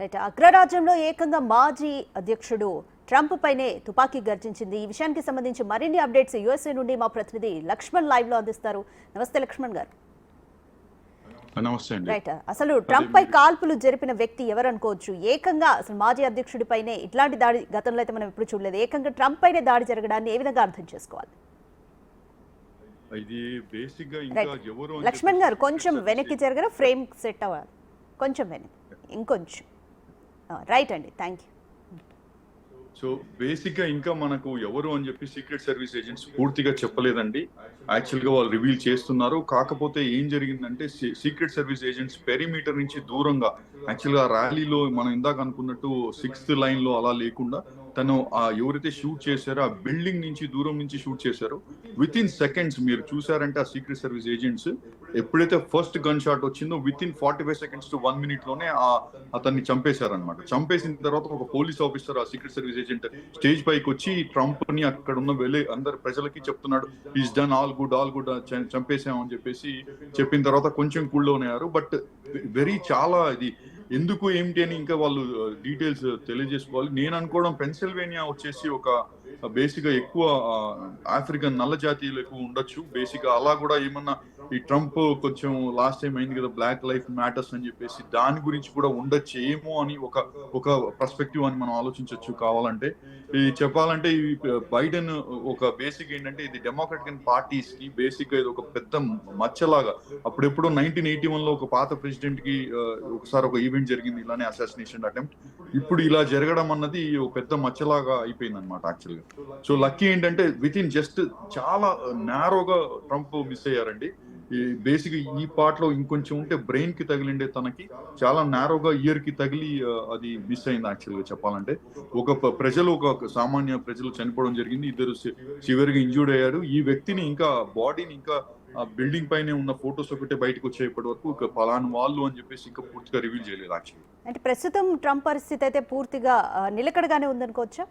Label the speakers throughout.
Speaker 1: Right అగ్రరాజ్యంలో ఏకంగా మాజీ అధ్యక్షుడు ట్రంప్ పైనే తుపాకీ గర్జించింది. ఈ విషయానికి సంబంధించి మరిన్ని అప్డేట్స్ యుఎస్ఏ నుండి మా ప్రతినిధి లక్ష్మణ్ లైవ్లో అందిస్తారు. నమస్తే లక్ష్మణ్ గారు. రైట్ అసలు ట్రంప్ పై కాల్పులు జరిపిన వ్యక్తి ఎవరు అనుకోవచ్చు? ఏకంగా అసలు మాజీ అధ్యక్షుడిపైనే ఇట్లాంటి దాడి గతంలో అయితే మనం ఎప్పుడు చూడలేదు. ఏకంగా ట్రంప్ పైనే దాడి జరగడాన్ని ఏ విధంగా అర్థం చేసుకోవాలి?
Speaker 2: ఇది బేసిక్గా ఇంకా
Speaker 1: రైట్
Speaker 2: ఎవరు అని
Speaker 1: లక్ష్మణ్ గారు కొంచెం వెనక్కి జరగరా ఫ్రేమ్ సెట్ అవ్వాలి. కొంచెం వెనక్కి ఇంకొంచెం. రైట్ అండి. థ్యాంక్ యూ
Speaker 2: సో బేసిక్గా ఇంకా మనకు ఎవరు అని చెప్పి సీక్రెట్ సర్వీస్ ఏజెంట్స్ పూర్తిగా చెప్పలేదండి. యాక్చువల్గా వాళ్ళు రివీల్ చేస్తున్నారు. కాకపోతే ఏం జరిగిందంటే సీక్రెట్ సర్వీస్ ఏజెంట్స్ పెరిమీటర్ నుంచి దూరంగా యాక్చువల్గా ర్యాలీలో మనం ఇందాక అనుకున్నట్టు సిక్స్త్ లైన్లో అలా లేకుండా తను ఆ ఎవరైతే షూట్ చేశారో ఆ బిల్డింగ్ నుంచి దూరం నుంచి షూట్ చేశారో విత్ ఇన్ సెకండ్స్ మీరు చూసారంటే ఆ సీక్రెట్ సర్వీస్ ఏజెంట్స్ ఎప్పుడైతే ఫస్ట్ గన్ షాట్ వచ్చిందో within forty five seconds to one మినిట్లోనే ఆ అతన్ని చంపేశారనమాట చంపేసిన తర్వాత ఒక పోలీస్ ఆఫీసర్ ఆ సీక్రెట్ సర్వీస్ ఏజెంట్ స్టేజ్ పైకి వచ్చి ట్రంప్ని అక్కడ ఉన్న వెళ్ళి అందరు ప్రజలకి చెప్తున్నాడు. Is done all good all good చంపేసామని చెప్పేసి చెప్పిన తర్వాత కొంచెం కూల్ ఉన్నారు బట్ వెరీ చాలా ఇది ఎందుకు ఏమిటి అని ఇంకా వాళ్ళు uh, డీటెయిల్స్ uh, తెలియజేసుకోవాలి. నేను అనుకోవడం పెన్సిల్వేనియా వచ్చేసి ఒక బేసిక్గా ఎక్కువ ఆఫ్రికన్ నల్ల జాతీయులు ఎక్కువ ఉండొచ్చు. బేసిక్గా అలా కూడా ఏమన్నా ఈ ట్రంప్ కొంచెం లాస్ట్ టైం అయింది కదా బ్లాక్ లైఫ్ మ్యాటర్స్ అని చెప్పేసి దాని గురించి కూడా ఉండొచ్చు ఏమో అని ఒక ఒక పర్స్పెక్టివ్ అని మనం ఆలోచించవచ్చు కావాలంటే. ఈ చెప్పాలంటే ఈ బైడెన్ ఒక బేసిక్ ఏంటంటే ఇది డెమోక్రటిక్ పార్టీస్కి బేసిక్గా ఇది ఒక పెద్ద మచ్చలాగా. అప్పుడెప్పుడో నైన్టీన్ ఎయిటీ వన్లో ఒక పాత ప్రెసిడెంట్కి ఒకసారి ఒక ఈవెంట్ జరిగింది ఇలానే అసాసినేషన్ అటెంప్ట్ ఇప్పుడు ఇలా జరగడం అన్నది ఒక పెద్ద మచ్చలాగా అయిపోయింది అనమాట యాక్చువల్గా సో లక్కీ ఏంటంటే విత్ ఇన్ జస్ట్ చాలా నేరోగా ట్రంప్ మిస్ అయ్యారండి. ఈ బేసిక్ ఈ పార్ట్లో ఇంకొంచెం ఉంటే బ్రెయిన్కి తగిలిండే తనకి చాలా నేరోగా ఇయర్కి తగిలి uh, అది మిస్ అయింది యాక్చువల్గా చెప్పాలంటే. ఒక ప్రజలు ఒక సామాన్య ప్రజలు చనిపోవడం జరిగింది. ఇద్దరు సివియర్గా ఇంజూర్డ్ అయ్యారు. ఈ వ్యక్తిని ఇంకా బాడీని ఇంకా ఆ బిల్డింగ్ పైనే ఉన్న ఫొటోస్ ఒకటే బయటకు వచ్చేప్పటి వరకు ఒక పలాను వాళ్ళు అని చెప్పేసి ఇంకా పూర్తిగా రివీల్ చేయలేదు యాక్చువల్లీ
Speaker 1: అంటే ప్రస్తుతం ట్రంప్ పరిస్థితి అయితే పూర్తిగా uh, నిలకడగానే ఉందనుకోవచ్చా?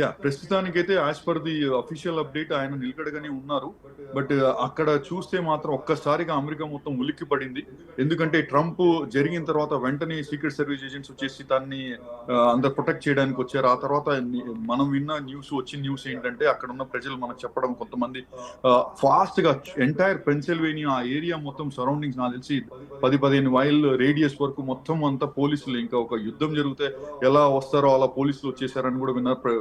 Speaker 2: యా ప్రస్తుతానికైతే as per the official update ఆయన నిలకడగానే ఉన్నారు. బట్ uh, అక్కడ చూస్తే మాత్రం ఒక్కసారిగా అమెరికా మొత్తం ఉలిక్కి పడింది ఎందుకంటే ట్రంప్ జరిగిన తర్వాత వెంటనే సీక్రెట్ సర్వీస్ ఏజెంట్స్ వచ్చేసి దాన్ని uh, అందరు ప్రొటెక్ట్ చేయడానికి వచ్చారు. ఆ తర్వాత మనం విన్న న్యూస్ వచ్చిన న్యూస్ ఏంటంటే అక్కడ ఉన్న ప్రజలు మనకు చెప్పడం కొంతమంది uh, ఫాస్ట్గా ఎంటైర్ పెన్సిల్వేనియా ఆ ఏరియా మొత్తం సరౌండింగ్స్ నాకు తెలిసి పది పదిహేను మైల్ రేడియస్ వరకు మొత్తం అంతా పోలీసులు ఇంకా ఒక యుద్ధం జరిగితే ఎలా వస్తారో అలా పోలీసులు వచ్చేసారని కూడా విన్నారు.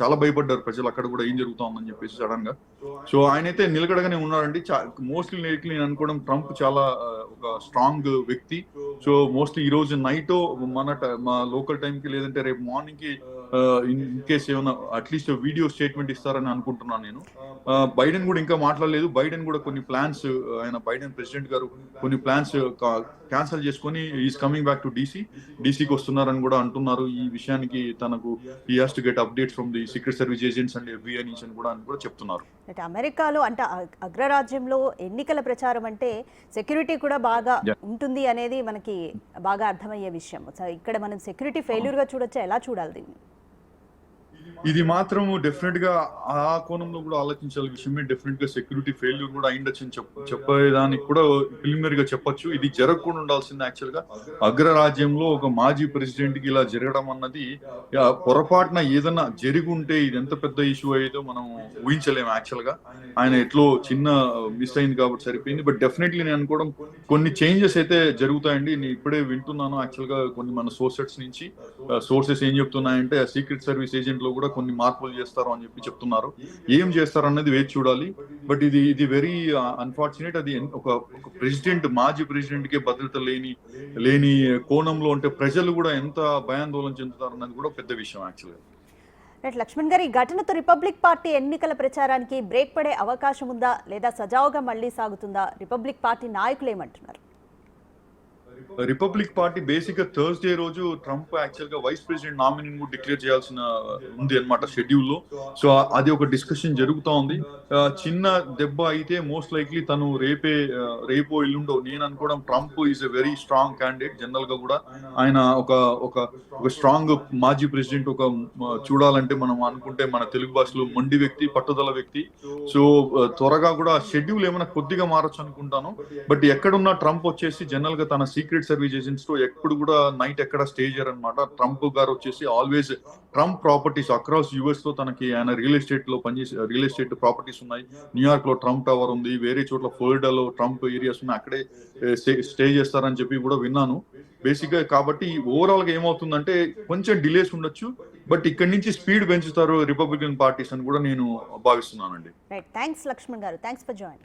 Speaker 2: చాలా భయపడ్డారు ప్రజలు. అక్కడ కూడా ఏం జరుగుతోందని చెప్పేసి సడన్గా. సో ఆయన అయితే నిలకడగానే ఉన్నారండి. మోస్ట్లీ లేట్లీ నేను అనుకోవడం ట్రంప్ చాలా ఒక స్ట్రాంగ్ వ్యక్తి. సో మోస్ట్లీ ఈ రోజు నైట్ మన మా లోకల్ టైం కి లేదంటే రేపు మార్నింగ్కి ఇన్ కేస్ ఏమైనా అట్లీస్ట్ వీడియో స్టేట్మెంట్ ఇస్తారని అనుకుంటున్నాను నేను. బైడెన్ కూడా ఇంకా మాట్లాడలేదు. బైడెన్ కూడా కొన్ని ప్లాన్స్ ఆయన బైడెన్ ప్రెసిడెంట్ గారు కొన్ని ప్లాన్స్ క్యాన్సిల్ చేసుకొని is coming back to DC డీసీకి వస్తున్నారని కూడా అంటున్నారు. ఈ విషయానికి తనకు ఈ has to get updates from the secret service agents and FBI నుంచి అని కూడా అని కూడా చెప్తున్నారు.
Speaker 1: అంటే అమెరికాలో అంటే అగ్రరాజ్యంలో ఎన్నికల ప్రచారం అంటే సెక్యూరిటీ కూడా బాగా. ఉంటుంది అనేది మనకి బాగా అర్థమయ్యే విషయం. ఇక్కడ మనం సెక్యూరిటీ ఫెయిల్యూర్గా చూడొచ్చా? ఎలా చూడాలి దీన్ని?
Speaker 2: ఇది మాత్రం డెఫినెట్గా ఆ కోణంలో కూడా ఆలోచించాలి విషయమే. డెఫినెట్గా సెక్యూరిటీ ఫెయిల్యూర్ కూడా అయిండొచ్చు అని చెప్ప చెప్పేదానికి కూడా ప్రిలిమినరీ గా చెప్పొచ్చు. ఇది జరగకుండా ఉండాల్సింది యాక్చువల్గా. అగ్రరాజ్యంలో ఒక మాజీ ప్రెసిడెంట్కి ఇలా జరగడం అన్నది పొరపాటున ఏదైనా జరిగి ఉంటే ఇది ఎంత పెద్ద ఇష్యూ అయ్యేదో మనం ఊహించలేము యాక్చువల్గా. ఆయన ఎట్లో చిన్న మిస్ అయింది కాబట్టి సరిపోయింది. బట్ డెఫినెట్లీ నేను అనుకోవడం కొన్ని చేంజెస్ అయితే జరుగుతాయండి. నేను ఇప్పుడే వింటున్నాను యాక్చువల్గా కొన్ని మన సోర్సెస్ నుంచి. సోర్సెస్ ఏం చెప్తున్నాయంటే సీక్రెట్ సర్వీస్ ఏజెంట్లో కూడా కొన్ని మార్పులు చేస్తారు అని చెప్పి చెప్తున్నారు. ఏం చేస్తారు అన్నది వేచి చూడాలి. బట్ ఇది ఇది వెరీ అన్ఫార్చునేట్ అది ఒక ప్రెసిడెంట్ మాజీ ప్రెసిడెంట్కి భద్రత లేని లేని కోణంలో ఉంటే ప్రజలు కూడా ఎంత భయాందోళన చెందుతారు అన్నది కూడా పెద్ద విషయం యాక్చువల్గా
Speaker 1: రైట్ లక్ష్మణ్ గారు ఈ ఘటనతో రిపబ్లిక్ పార్టీ ఎన్నికల ప్రచారానికి బ్రేక్ పడే అవకాశం ఉందా? లేదా సజావుగా మళ్ళీ సాగుతుందా? రిపబ్లిక్ పార్టీ నాయకులు ఏమంటున్నారు?
Speaker 2: రిపబ్లిక్ పార్టీ బేసిక్గా థర్స్డే రోజు ట్రంప్ యాక్చువల్గా వైస్ ప్రెసిడెంట్ నామినీ కూడా డిక్లేర్ చేయాల్సిన ఉంది అనమాట షెడ్యూల్లో. సో అది ఒక డిస్కషన్ జరుగుతా ఉంది. చిన్న దెబ్బ అయితే మోస్ట్ లైక్లీ తను రేపే రేపో ఇల్లుండో నేను అనుకోవడం Trump is a very strong candidate జనరల్గా కూడా. ఆయన ఒక ఒక ఒక స్ట్రాంగ్ మాజీ ప్రెసిడెంట్ ఒక చూడాలంటే మనం అనుకుంటే మన తెలుగు భాషలో మొండి వ్యక్తి పట్టుదల వ్యక్తి. సో త్వరగా కూడా షెడ్యూల్ ఏమైనా కొద్దిగా మారచ్చు అనుకుంటాను. బట్ ఎక్కడున్నా ట్రంప్ వచ్చేసి జనరల్గా తన సీక్రెట్ సర్వీస్ ఏజెంట్స్తో ఎప్పుడు కూడా నైట్ ఎక్కడ స్టే చేయరనమాట ట్రంప్ గారు వచ్చేసి ఆల్వేస్ ట్రంప్ ప్రాపర్టీస్ అక్రాస్ యుఎస్లో తనకి ఆయన రియల్ ఎస్టేట్లో పనిచేసే రియల్ ఎస్టేట్ ప్రాపర్టీస్ ఉన్నాయి. న్యూయార్క్లో ట్రంప్ టవర్ ఉంది వేరే చోట్ల ఫ్లోరిడాలో ట్రంప్ ఏరియాస్ ఉన్నాయి. అక్కడే స్టే చేస్తారని చెప్పి కూడా విన్నాను. బేసిక్గా కాబట్టి ఓవరాల్గా ఏమవుతుందంటే కొంచెం డిలేస్ ఉండొచ్చు బట్ ఇక్కడి నుంచి స్పీడ్ పెంచుతారు రిపబ్లికన్ పార్టీస్ అని కూడా నేను భావిస్తున్నానండి.
Speaker 1: థ్యాంక్స్ లక్ష్మణ్ గారు. Thanks for join